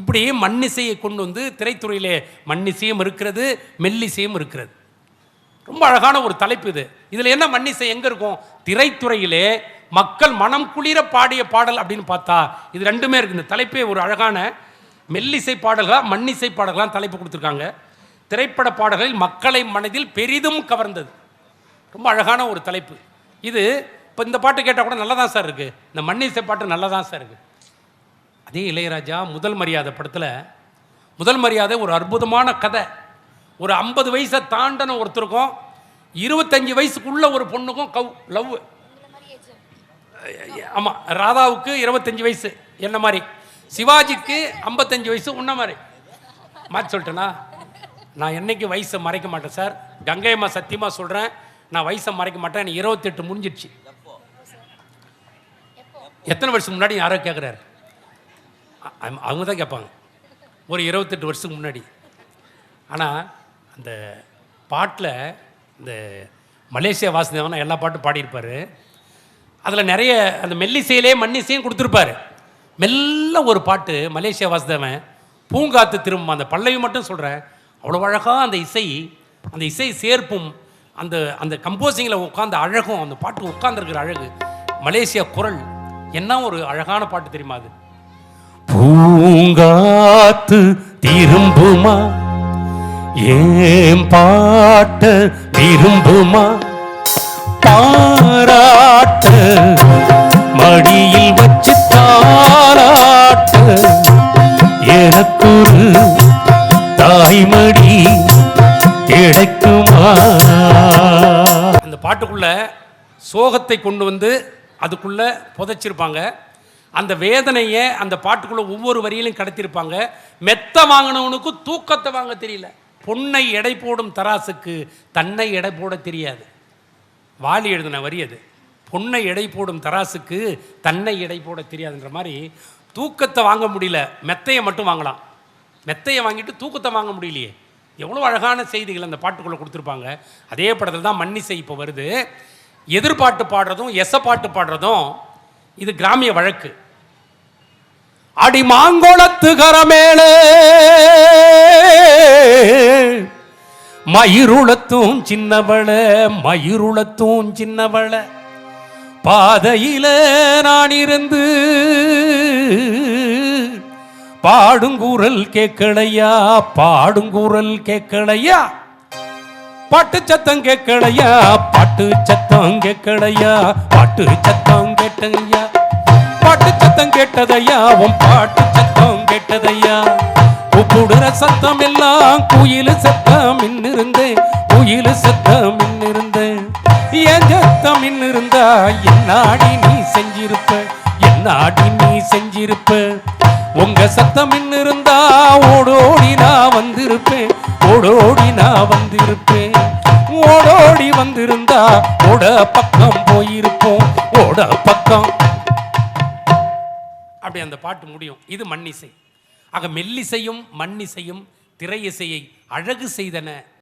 இப்படி மண்ணிசையை கொண்டு வந்து திரைத்துறையிலே மண்ணிசையும் இருக்கிறது மெல்லிசையும் இருக்கிறது. ரொம்ப அழகான ஒரு தலைப்பு இது. இதில் என்ன மண்ணிசை எங்கே இருக்கும்? திரைத்துறையிலே மக்கள் மனம் குளிர பாடிய பாடல் அப்படின்னு பார்த்தா இது ரெண்டுமே இருக்குது இந்த தலைப்பே ஒரு அழகான மெல்லிசை பாடல்களாக மண்ணிசை பாடல்களாக தலைப்பு கொடுத்துருக்காங்க. திரைப்பட பாடல்களில் மக்களை மனதில் பெரிதும் கவர்ந்தது. ரொம்ப அழகான ஒரு தலைப்பு. இது இப்போ இந்த பாட்டு கேட்டால் கூட நல்லா தான் சார் இருக்குது இந்த மண்ணிசை பாட்டு நல்லா தான் சார் இருக்குது அதே இளையராஜா முதல் மரியாதை படத்தில் முதல் மரியாதை ஒரு அற்புதமான கதை. ஒரு ஐம்பது வயசை தாண்டின ஒருத்தருக்கும் இருபத்தஞ்சி வயசுக்குள்ள ஒரு பொண்ணுக்கும் கவ் லவ். ஆமாம் ராதாவுக்கு இருபத்தஞ்சி வயசு என்ன மாதிரி. சிவாஜிக்கு ஐம்பத்தஞ்சு வயசு உன்ன மாதிரி. மாற்றி சொல்லிட்டேனா? நான் என்னைக்கு வயசை மறைக்க மாட்டேன் சார். கங்கையம்மா சத்தியமாக சொல்கிறேன் நான் வயசை மறைக்க மாட்டேன் எனக்கு இருபத்தெட்டு முடிஞ்சிடுச்சு. எத்தனை வருஷம் முன்னாடி யாரோ கேட்குறாரு அவங்க தான் கேட்பாங்க. ஒரு இருபத்தெட்டு வருஷத்துக்கு முன்னாடி. ஆனால் அந்த பாட்டில் இந்த மலேசியா வாசுதேவன் எல்லா பாட்டும் பாடியிருப்பார். அதில் நிறைய அந்த மெல்லிசையிலே மண்ணிசையும் கொடுத்துருப்பாரு. மெல்ல ஒரு பாட்டு மலேசியா வாசுதேவன் பூங்காத்து திரும்பும் அந்த பல்லவி மட்டும் சொல்கிறேன் அவ்வளோ அழகாக அந்த இசை அந்த இசை சேர்ப்பும் அந்த அந்த கம்போசிங்கில் உட்காந்த அழகும் அந்த பாட்டு உட்காந்துருக்கிற அழகு மலேசியா குரல் என்ன ஒரு அழகான பாட்டு தெரியுமா அது? பூங்காத்து திரும்புமா? ஏன் பாட்ட திரும்புமா? பாராட்ட மடியில் வச்சு தாராட்ட எனக்குரு தாய்மடி கிடைக்குமா? அந்த பாட்டுக்குள்ள சோகத்தை கொண்டு வந்து அதுக்குள்ள புதைச்சிருப்பாங்க. அந்த வேதனையை அந்த பாட்டுக்குள்ளே ஒவ்வொரு வரியிலும் கடத்திருப்பாங்க மெத்த வாங்கினவனுக்கு தூக்கத்தை வாங்க தெரியல. பொன்னை எடை போடும் தராசுக்கு தன்னை எடை போட தெரியாது. வாலி எழுதின வரி அது. பொன்னை எடை போடும் தராசுக்கு தன்னை எடை போட தெரியாதுன்ற மாதிரி தூக்கத்தை வாங்க முடியல. மெத்தையை மட்டும் வாங்கலாம். மெத்தையை வாங்கிட்டு தூக்கத்தை வாங்க முடியலையே. எவ்வளோ அழகான செய்திகள் அந்த பாட்டுக்குள்ளே கொடுத்துருப்பாங்க. அதே படத்தில் தான் மன்னிசை இப்போ வருது. எதிர்பாட்டு பாடுறதும் எச பாட்டு பாடுறதும் இது கிராமிய வழக்கு. அடி மாங்கோளத்து கரமேலே மயிருளத்தும் சின்னவள மயிருளத்தும் சின்னவள. பாதையில நான் இருந்து பாடுங்குரல் கேட்கலையா பாடுங்குரல் கேட்கலையா? பாட்டு சத்தம் கேட்கலையா பாட்டு சத்தம் கேட்கலையா பாட்டு சத்தம் கேட்டதையா சத்தம் கேட்டதையா? உன் பாட்டு சத்தம் கேட்டதையா? உப்புடுற சத்தம் எல்லாம் குயில் சத்தம் இன்னிருந்தேன் குயில் சத்தம் இன்னிருந்தேன் என் சத்தம் இன்னிருந்தா என்னாடி நீ செஞ்சிருப்ப என்னாடி நீ செஞ்சிருப்ப. உங்க சத்தம் இன்னிருந்தா ஓடோடி நான் வந்திருப்பேன் ஓடோடி நான் வந்திருப்பேன். ஓடோடி வந்திருந்தா ஓட பக்கம் போயிருப்போம் ஓட பக்கம் அப்படி அந்த பாட்டு முடியும். இது மண்ணிசை. ஆக மெல்லிசையும் மண்ணிசையும் திரை இசையை அழகு செய்தன